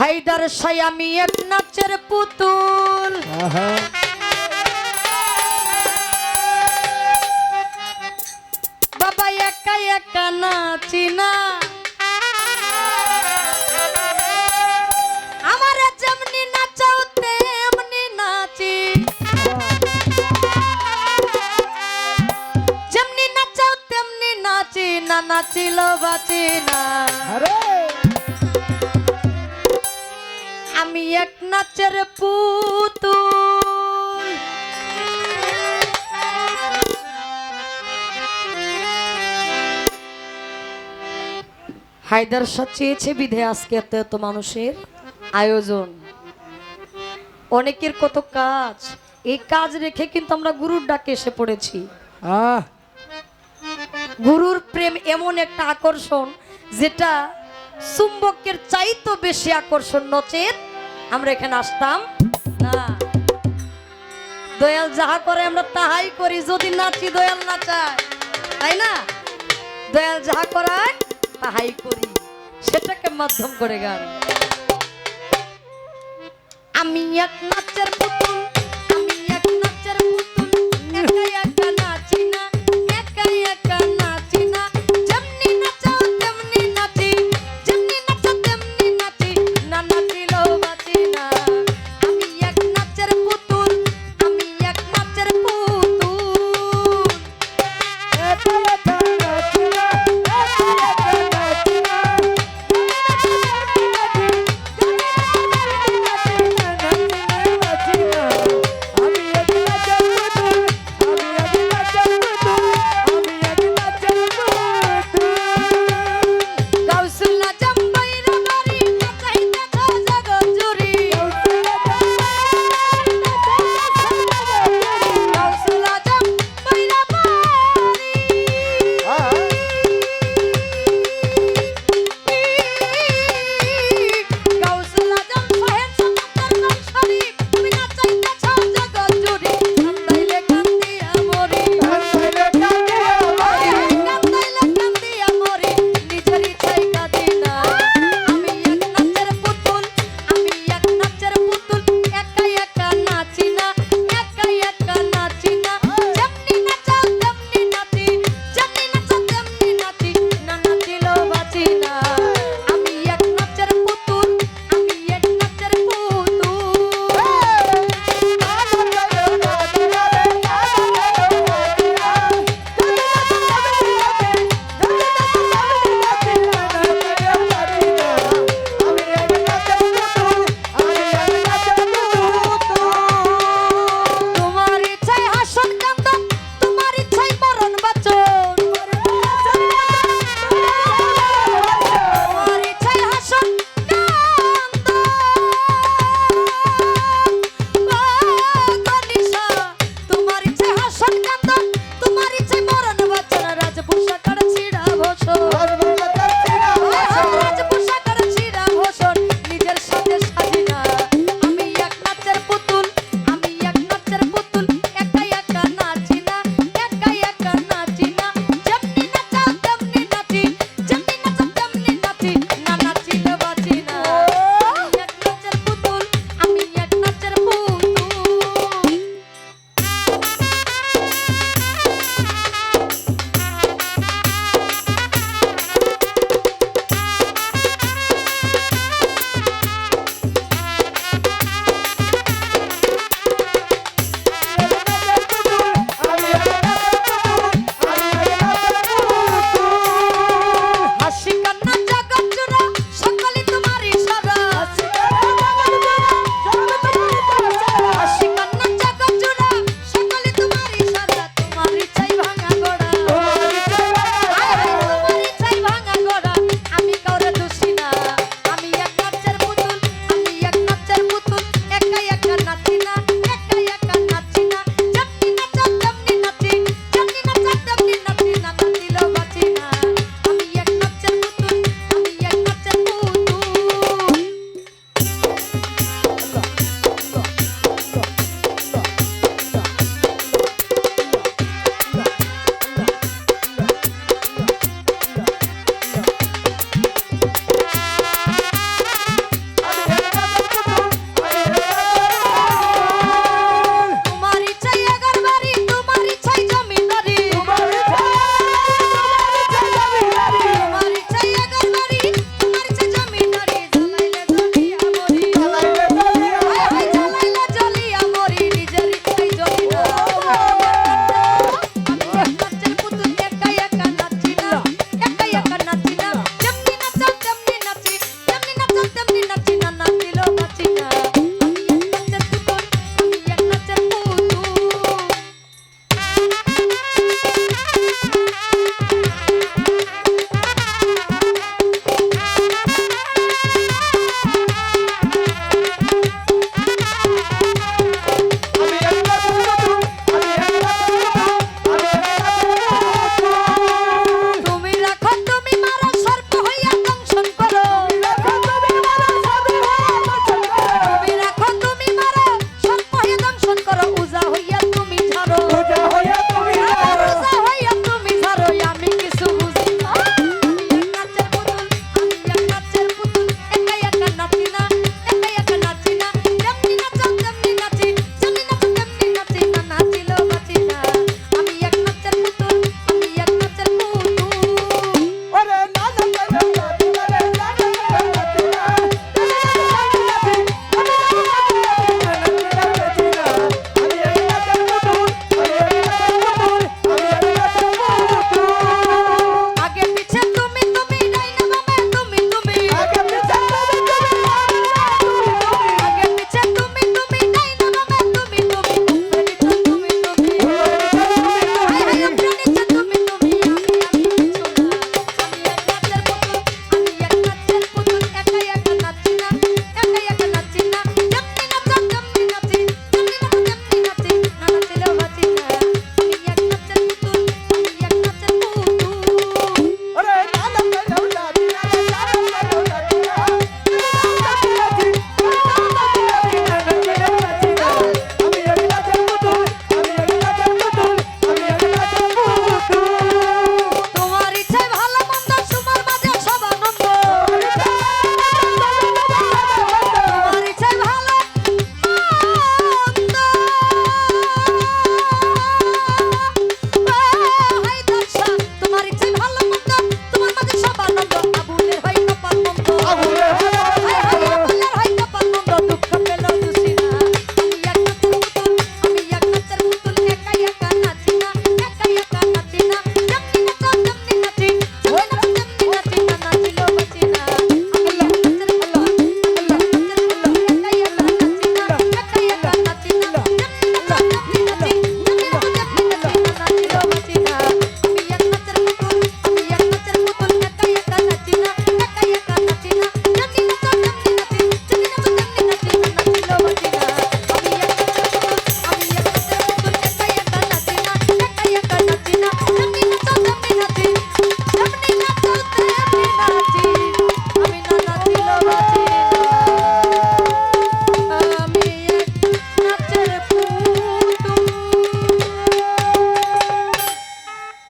হায়দার সাই আমি এক নাচের পুতুল। বাবা একা একা নাচি না। আমার যেমনি নাচাও তেমনি নাচি। যেমনি নাচাও তেমনি নাচি না নাচিল বাঁচি না। আমি এক নাচের পুতুল। হায়দার চেয়েছে বিধে আজকে এত এত মানুষের আয়োজন। অনেকের কত কাজ এই কাজ রেখে কিন্তু আমরা গুরুর ডাকে এসে পড়েছি। আহ! গুরুর প্রেম এমন একটা আকর্ষণ যেটা চুম্বকের চাইতো বেশি আকর্ষণ নচেত আমরা এখানে আসতাম। না। দয়াল যাহা করে আমরা তাহাই করি, যদি নাচি দয়াল নাচায়। তাই না? দয়াল যাহা করায় তাহাই করি। সেটাকে মাধ্যম করে গান। আমি এক নাচের পুতুল